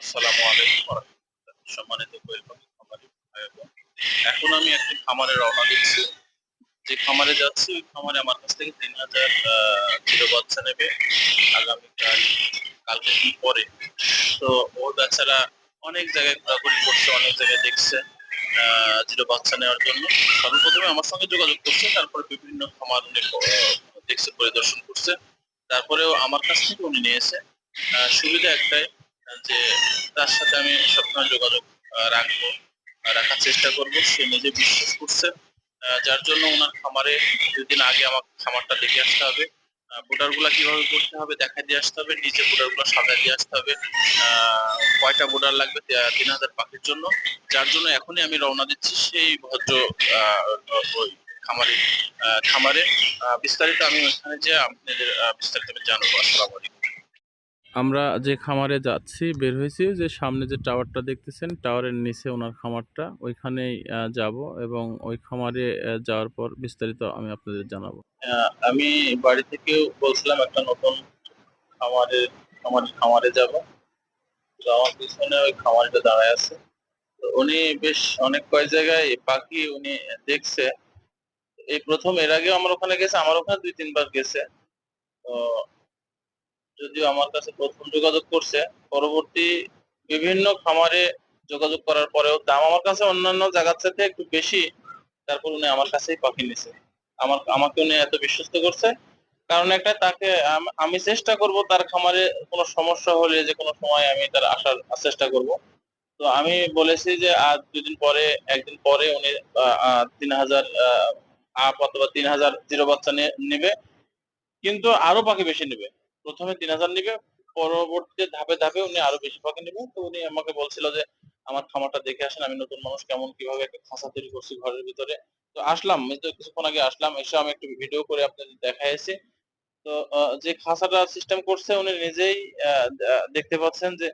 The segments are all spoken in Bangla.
আসসালামু আলাইকুম সম্মানিত খামারি। এখন আমি একটি খামারে রওনা দিচ্ছি। যে খামারে যাচ্ছি, ওই খামারে আমার কাছ থেকে তিন হাজার কিলো বাচ্চা নেবে। আগামীকাল, কালকে দিন পরে তো ওর বাচ্চারা অনেক জায়গায় ঘোরাঘুরি করছে, অনেক জায়গায় দেখছে জিরো বাচ্চা নেওয়ার জন্য। সর্বপ্রথমে আমার সঙ্গে যোগাযোগ করছে, তারপরে বিভিন্ন খামার উনি দেখছে, পরিদর্শন করছে। তারপরেও আমার কাছ থেকে উনি নিয়েছে। সুবিধা একটাই যে তার সাথে আমি সবসময় যোগাযোগ রাখব, রাখার চেষ্টা করব। সে নিজে বিশ্বাস করছে যার জন্য ওনার খামারে দুদিন আগে আমার খামারটা দেখে আসতে হবে। বোর্ডারগুলা কীভাবে করতে হবে দেখা দিয়ে আসতে হবে, নিচে বোর্ডারগুলো সাজা দিয়ে আসতে হবে। কয়টা বোর্ডার লাগবে তিন হাজার পাখির জন্য। যার জন্য এখনই আমি রওনা দিচ্ছি সেই ভদ্র ওই খামারে খামারে। বিস্তারিত আমি ওখানে যে আপনাদের বিস্তারিত আমি জানাব। আসসালামু আলাইকুম। আমরা যে খামারে যাচ্ছি, বের হয়েছি যে সামনে যে টাওয়ারটা দেখতেছেন, টাওয়ারের নিচে ওনার খামারটা। ওইখানেই যাব এবং ওই খামারে যাওয়ার পর বিস্তারিত আমি আপনাদের জানাব। আমি বাড়ি থেকেও বলছিলাম একটা নতুন খামারে খামারে খামারে যাব। তো আমার পিছনে ওই খামারটা দাঁড়ায় আছে। তো উনি বেশ অনেক কয় জায়গায় পাখি উনি দেখছে। এই প্রথম এর আগে আমার ওখানে গেছে, আমার ওখানে দুই, তিনবার গেছে। তো যদিও আমার কাছে প্রথম যোগাযোগ করছে, পরবর্তী বিভিন্ন খামারে যোগাযোগ করার পরেও দাম আমার কাছে অন্যান্য জায়গার সাথে একটু বেশি, তারপর উনি আমার কাছেই পাখি নিছে। আমার, আমাকে উনি এত বিশ্বস্ত করছে। কারণ একটা তাকে আমি চেষ্টা করব তার খামারে কোনো সমস্যা হলে যে কোনো সময় আমি তার আসার চেষ্টা করব। তো আমি বলেছি যে আজ দুদিন পরে, একদিন পরে উনি তিন হাজার আপ অথবা তিন হাজার জিরো বাচ্চা নেবে। কিন্তু আরও পাখি বেশি নেবে। প্রথমে তিন হাজার নিবে, পরবর্তীতে ধাপে ধাপে উনি আরও বেশি পাখি নেবে। তো উনি আমাকে বলছিল যে, আমার খামারটা দেখে আসেন, আমি নতুন মানুষ কেমন, কীভাবে একটা খাঁচা তৈরি করছি ঘরের ভিতরে? তো আসলাম তো কিছুক্ষণ আগে আসলাম, এসে আমি একটু ভিডিও করে আপনাদের দেখাইছি তো যে খাঁচাটা সিস্টেম করছে, উনি নিজেই দেখতে পাচ্ছেন যে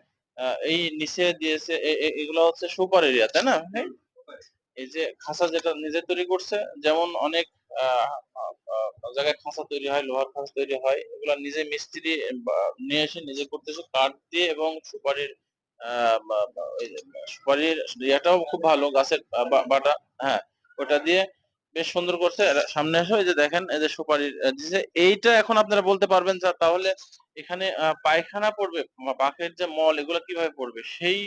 এই নিচে দিয়েছে এগুলো হচ্ছে সুপার এরিয়া তাই না? ভাই? এই যে খাঁচা যেটা নিজে তৈরি করছে, যেমন অনেক জায়গায় খাঁচা তৈরি হয়, লোহার খাঁচা তৈরি হয়, এগুলা নিজে মিস্ত্রি নিয়ে এসে নিজে করতেছে কাঠ দিয়ে এবং সুপারির ওই সুপারির ইয়াটাও খুব ভালো, গাছের বাটা হ্যাঁ ওটা দিয়ে বেশ সুন্দর করছে। সামনে এসে এই যে দেখেন, এই যে সুপারির এইটা এখন আপনারা বলতে পারবেন যে তাহলে এখানে পায়খানা পড়বে, বা বাঘের যে মল, এগুলো কীভাবে পড়বে? সেই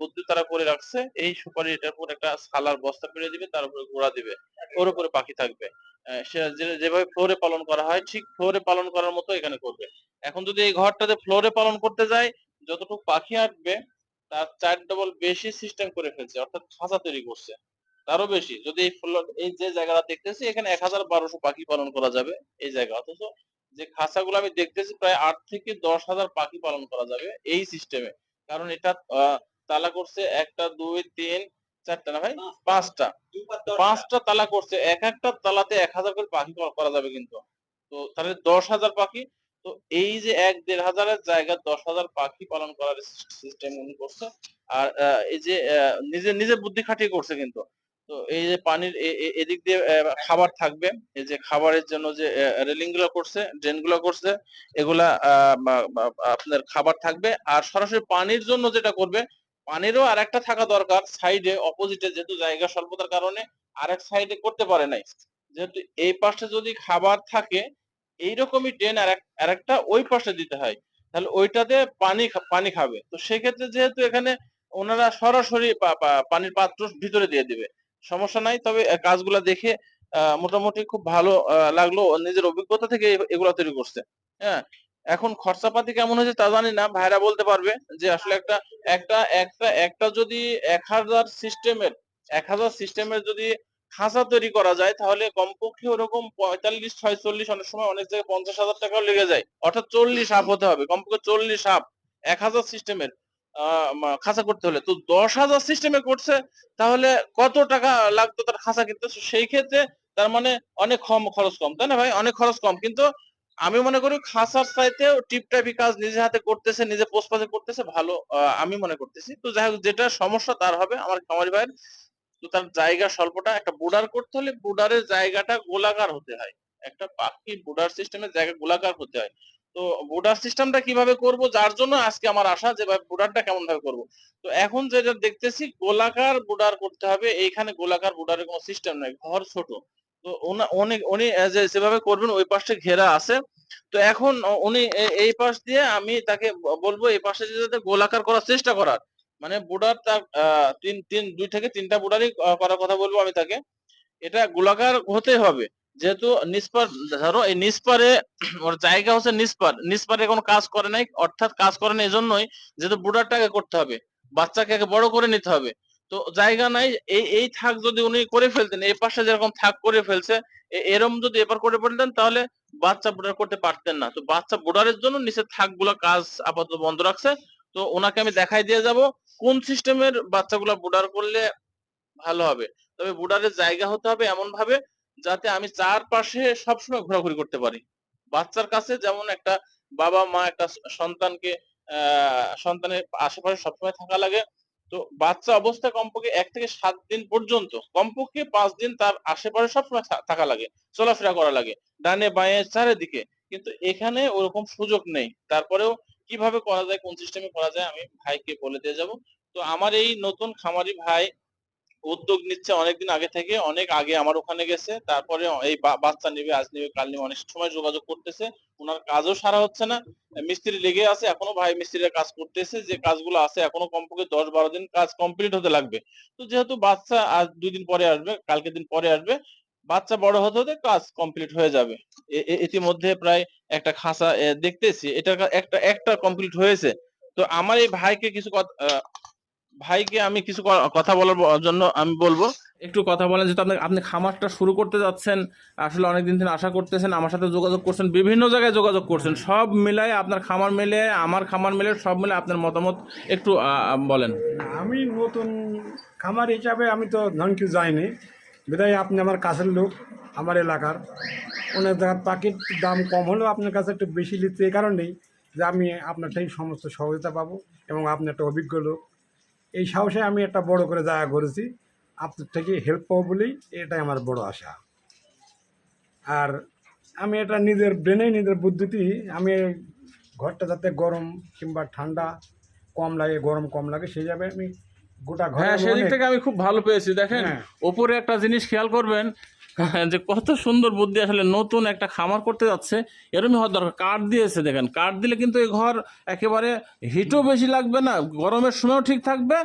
বুদ্ধি তারা করে রাখছে, এই সুপারি এটার উপর একটা সালার বস্তা পেরে দিবে, তার উপরে গোড়া দিবে, ওর উপরে পাখি থাকবে। যেভাবে ফ্লোরে পালন করা হয়, ঠিক ফ্লোরে পালন করার মতো এখানে করবে। এখন যদি এই ঘরটাতে ফ্লোরে পালন করতে যায়, যতটুকু পাখি আসবে তার চার ডবল বেশি সিস্টেম করে ফেলছে, অর্থাৎ খাঁচা তৈরি করছে, তারও বেশি। যদি এই ফ্লোর এই যে জায়গাটা দেখতেছি, এখানে এক হাজার বারোশো পাখি পালন করা যাবে, এই জায়গা, অথচ যে খাঁচাগুলো আমি দেখতেছি প্রায় আট থেকে দশ হাজার পাখি পালন করা যাবে এই সিস্টেমে কারণ এটা তালা করছে একটা, দুই, তিন, চারটা না ভাই? পাঁচটা। পাঁচটা তালা করছে, এক একটা তালাতে এক হাজার করে পাখি করা যাবে কিন্তু। তো তাহলে দশ হাজার পাখি, তো এই যে এক, দেড় হাজারের জায়গা দশ হাজার পাখি পালন করার সিস্টেম উনি করছে। আর এই যে নিজে নিজে বুদ্ধি খাটিয়ে করছে কিন্তু। তো এই যে পানির এদিক দিয়ে খাবার থাকবে। এই যে খাবারের জন্য যে রেলিংগুলো করছে ড্রেনগুলো করছে, এগুলা আপনার খাবার থাকবে। আর সরাসরি পানির জন্য যেটা করবে, পানিরও আর একটা থাকা দরকার সাইডে, অপোজিটে যেহেতু জায়গা স্বল্পতার কারণে আরেক সাইডে করতে পারে নাই। যেহেতু এই পাশে যদি খাবার থাকে, এইরকমই ড্রেন আর একটা ওই পাশে দিতে হয়। তাহলে ওইটাতে পানি পানি খাবে। তো সেক্ষেত্রে যেহেতু এখানে ওনারা সরাসরি পানির পাত্র ভিতরে দিয়ে দিবে। সমস্যা নাই। তবে কাজগুলা দেখে মোটামুটি খুব ভালো লাগল নিজের অভিজ্ঞতা থেকে এগুলা তৈরি করছে। হ্যাঁ এখন খরচাপাতি কেমন হয়েছে তা জানি না। ভাইরা বলতে পারবে যে, আসলে একটা একটা একটা একটা যদি এক হাজার সিস্টেমের, এক হাজার সিস্টেমের যদি খাঁচা তৈরি করা যায়, তাহলে কমপক্ষে ওরকম পঁয়তাল্লিশ, ছয়চল্লিশ অনেক সময় অনেক জায়গায় পঞ্চাশ হাজার টাকাও লেগে যায়। অর্থাৎ চল্লিশ আপ হতে হবে। কমপক্ষে চল্লিশ আপ এক হাজার সিস্টেমের। খাঁচা করতে হলে। তো দশ হাজার সিস্টেমে করছে, তাহলে কত টাকা লাগতো তার খাঁচা কিনতে? সেই ক্ষেত্রে তার মানে অনেক কম খরচ কম, তাই না ভাই? অনেক খরচ কম। কিন্তু আমি মনে করি খাঁচার চাইতেও টিপটাপি কাজ নিজে হাতে করতেছে, নিজে পোস্ট পাশে করতেছে, ভালো আমি মনে করতেছি। তো যাই হোক, যেটা সমস্যা তার হবে। আমার খামারি ভাইয়ের তো তার জায়গা স্বল্পটা, একটা বুডার করতে হলে বুডারের জায়গাটা গোলাকার হতে হয়। একটা পাখি বুডার সিস্টেমের জায়গা গোলাকার হতে হয়। তো বুডার সিস্টেমটা কীভাবে করব যার জন্য আজকে আমার আশা যে ভাই বুডারটা কেমন ভাবে করব। তো এখন যেটা দেখতেছি গোলাকার বুডার করতে হবে এইখানে গোলাকার বুডারের কোনো সিস্টেম নাই ঘর ছোট। তো ওনা- উনি যেভাবে করবেন ওই পাশে ঘেরা আছে। তো এখন উনি এই পাশ দিয়ে আমি তাকে বলব এই পাশে যাতে গোলাকার করার চেষ্টা করার। মানে বুডার তার তিন তিন দুই থেকে তিনটা বুডারই আহ, করার কথা বলব আমি তাকে। এটা গোলাকার হতে হবে। যেহেতু নিষ্পার ধরো এই নিষ্পারে ওর জায়গা হচ্ছে নিষ্পার নিষ্পারে কোনো কাজ করে নাই, অর্থাৎ কাজ করে না এজন্যই যেহেতু বুড়ারটাকে করতে হবে, বাচ্চাকে আগে বড় করে নিতে হবে। তো জায়গা নাই, এই এই থাক যদি উনি করে ফেলতেন, এই পাশে যেরকম থাক করে ফেলছে এরম যদি এবার করে ফেলতেন, তাহলে বাচ্চা বুড়ার করতে পারতেন না। তো বাচ্চা বুড়ারের জন্য নিচের থাক কাজ আপাতত বন্ধ রাখছে। তো ওনাকে আমি দেখাই দিয়ে যাব, কোন সিস্টেমের বাচ্চাগুলা বুড়ার করলে ভালো হবে। তবে বুডারের জায়গা হতে হবে এমন ভাবে যাতে আমি চারপাশে সবসময় ঘোরাঘুরি করতে পারি। বাচ্চার কাছে যেমন একটা বাবা, মা একটা সন্তানকে সন্তানের আশেপাশে সবসময় থাকা লাগে, তো বাচ্চা অবস্থা কমপক্ষে এক থেকে সাত দিন পর্যন্ত, কমপক্ষে পাঁচ দিন তার আশেপাশে সবসময় থাকা লাগে, চলাফেরা করা লাগে, ডানে বাঁয়ে চারিদিকে। কিন্তু এখানে ওরকম সুযোগ নেই। তারপরেও কীভাবে করা যায়, কোন সিস্টেমে করা যায়, আমি ভাইকে বলে দিয়ে যাব। তো আমার এই নতুন খামারি ভাই উদ্যোগ নিচ্ছে অনেকদিন আগে থেকে, অনেক আগে আমার ওখানে গেছে, তারপরে এই বাচ্চা নিবে, আজ নিবে, কাল নিবে, অনেক সময় যোগাযোগ করতেছে ওনার কাজও সারা হচ্ছে না, মিস্ত্রি লেগে আছে এখনও, ভাই মিস্ত্রিরা কাজ করতেছে, যে কাজগুলো আছে এখনও কমপক্ষে দশ বারো দিন কাজ কমপ্লিট হতে লাগবে। তো যেহেতু বাচ্চা আজ দুই দিন পরে আসবে কালকে দিন পরে আসবে, বাচ্চা বড় হতে হতে কাজ কমপ্লিট হয়ে যাবে। ইতিমধ্যে প্রায় একটা খাঁচা দেখতেছি এটা একটা একটা কমপ্লিট হয়েছে। তো আমার এই ভাইকে কিছু কথা- ভাইকে আমি কিছু কথা বলার জন্য আমি বলব। একটু কথা বলেন যেহেতু আপনি আপনি খামারটা শুরু করতে যাচ্ছেন আসলে অনেকদিন থেকে আশা করতেছেন আমার সাথে যোগাযোগ করছেন বিভিন্ন জায়গায় যোগাযোগ করছেন সব মিলায় আপনার খামার মিলে আমার খামার মিলে সব মিলে আপনার মতামত একটু বলেন। আমি নতুন খামার হিসাবে আমি তো ধন কিছু যাইনি। বিদায় আপনি আমার কাছের লোক আমার এলাকার। অনেক জায়গার পাখির দাম কম হলেও আপনার কাছে একটু বেশি নিচ্ছে এই কারণেই যে আমি আপনার থেকে সমস্ত সহযোগিতা পাবো এবং আপনি একটা অভিজ্ঞ লোক। এই সাহসে আমি একটা বড় করে জায়গা করেছি। আপনার থেকে হেল্প পাবো বলেই এটাই আমার বড় আশা। আর আমি এটা নিজের ব্রেনে নিজের বুদ্ধিতেই আমি ঘরটা যাতে গরম কিংবা ঠান্ডা কম লাগে গরম কম লাগে সেই যাবে আমি গোটা ঘর হ্যাঁ সেদিক থেকে আমি খুব ভালো পেয়েছি। দেখেন হ্যাঁ। ওপরে একটা জিনিস খেয়াল করবেন যে কত সুন্দর বুদ্ধি আসলে নতুন একটা খামার করতে যাচ্ছে, এরমই হওয়ার দরকার। কাঠ দিয়েছে দেখেন, কাঠ দিলে কিন্তু এই ঘর একেবারে হিটও বেশি লাগবে না, গরমের সময়ও ঠিক থাকবে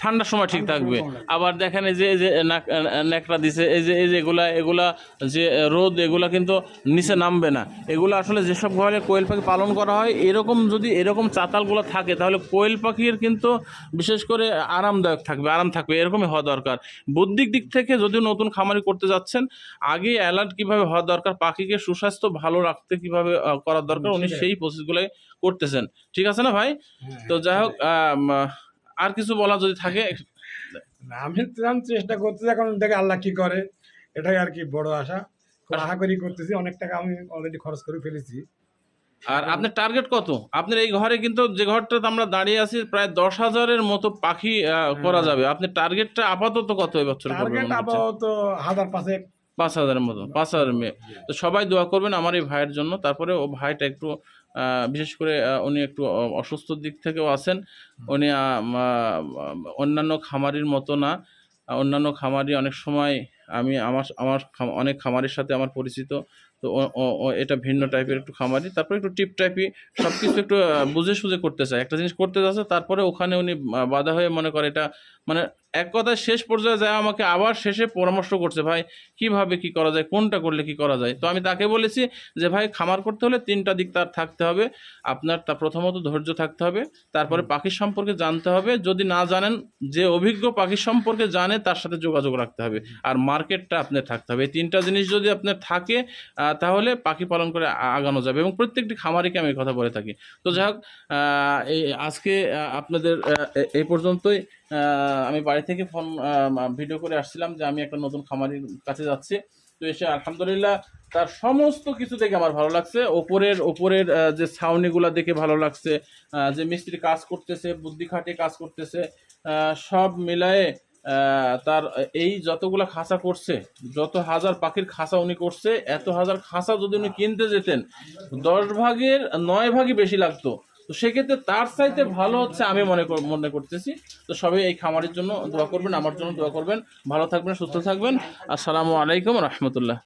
ঠান্ডার সময় ঠিক থাকবে। আবার দেখেন এই যে এই যে ন্যাকড়া দিছে এই যে এই যে এগুলা এগুলা যে রোদ এগুলা কিন্তু নিচে নামবে না। এগুলো আসলে যেসব ঘরে কোয়েল পাখি পালন করা হয় এরকম যদি এরকম চাতালগুলো থাকে তাহলে কোয়েল পাখির কিন্তু বিশেষ করে আরামদায়ক থাকবে আরাম থাকবে এরকমই হওয়া দরকার। বুদ্ধিক দিক থেকে যদিও নতুন খামারি করতে যাচ্ছেন আগে অ্যালার্ট কীভাবে হওয়া দরকার পাখিকে সুস্বাস্থ্য ভালো রাখতে কীভাবে করার দরকার উনি সেই প্রসেসগুলো করতেছেন। ঠিক আছে না ভাই? হ্যাঁ, তো যাই হোক আর কিছু বলা যদি থাকে? আমি চেষ্টা করতেছি এখন দেখে আল্লাহ কি করে। এটাই আর কি বড় আশা। আশা করি করতেছি অনেক টাকা আমি অলরেডি খরচ করে ফেলেছি। আর আপনার টার্গেট কত? আপনার এই ঘরে কিন্তু যে ঘরটাতে আমরা দাঁড়িয়ে আছি প্রায় দশ হাজারের মতো পাখি করা যাবে। আপনি টার্গেটটা আপাতত কত এবছর টার্গেট আপাতত হাজার পাঁচে পাঁচ হাজারের মতো পাঁচ হাজার মেয়ে তো সবাই দোয়া করবেন আমার এই ভাইয়ের জন্য। তারপরে ও ভাইটা একটু বিশেষ করে উনি একটু অসুস্থ দিক থেকেও আছেন। উনি অন্যান্য খামারির মতো না। অন্যান্য খামারি অনেক সময় আমি আমার আমার অনেক খামারির সাথে আমার পরিচিত। তো এটা ভিন্ন টাইপের একটু খামারি। তারপরে একটু টিপ টাইপই সব কিছু একটু বুঝে সুঝে করতে চায়। একটা জিনিস করতে চাচ্ছে, তারপরে ওখানে উনি বাধা হয়ে মনে করে এটা মানে এক কথায় শেষ পর্যায়ে যায় আমাকে আবার শেষে পরামর্শ করছে ভাই কীভাবে কি করা যায় কোনটা করলে কি করা যায়? তো আমি তাকে বলেছি যে ভাই খামার করতে হলে তিনটা দিক তার থাকতে হবে। আপনার তা প্রথমত ধৈর্য থাকতে হবে তারপরে পাখির সম্পর্কে জানতে হবে। যদি না জানেন যে অভিজ্ঞ পাখির সম্পর্কে জানে তার সাথে যোগাযোগ রাখতে হবে। আর মার্কেটটা আপনার থাকতে হবে। এই তিনটা জিনিস যদি আপনার থাকে তাহলে পাখি পালন করে আগানো যাবে এবং প্রত্যেকটি খামারিকে আমি কথা বলে থাকি। তো যাই হোক এই আজকে আপনাদের এই পর্যন্তই। আমি বাড়ি থেকে ফোন ভিডিও করে আসছিলাম যে আমি একটা নতুন খামারির কাছে যাচ্ছি। তো এসে আলহামদুলিল্লাহ তার সমস্ত কিছু দেখে আমার ভালো লাগছে। ওপরের ওপরের যে ছাউনিগুলা দেখে ভালো লাগছে যে মিস্ত্রি কাজ করতেছে, বুদ্ধি খাটিয়ে কাজ করতেছে সব মিলায়ে তার এই যতগুলা খাঁচা করছে, যত হাজার পাখির খাঁচা উনি করছে, এত হাজার খাঁচা যদি উনি কিনতে যেতেন, দশ ভাগের নয় ভাগই বেশি লাগতো। তো সেক্ষেত্রে তার চাইতে ভালো হচ্ছে আমি মনে মনে করতেছি। তো সবাই এই খামারের জন্য দোয়া করবেন, আমার জন্য দোয়া করবেন। ভালো থাকবেন, সুস্থ থাকবেন। আসসালামু আলাইকুম রহমতুল্লাহ।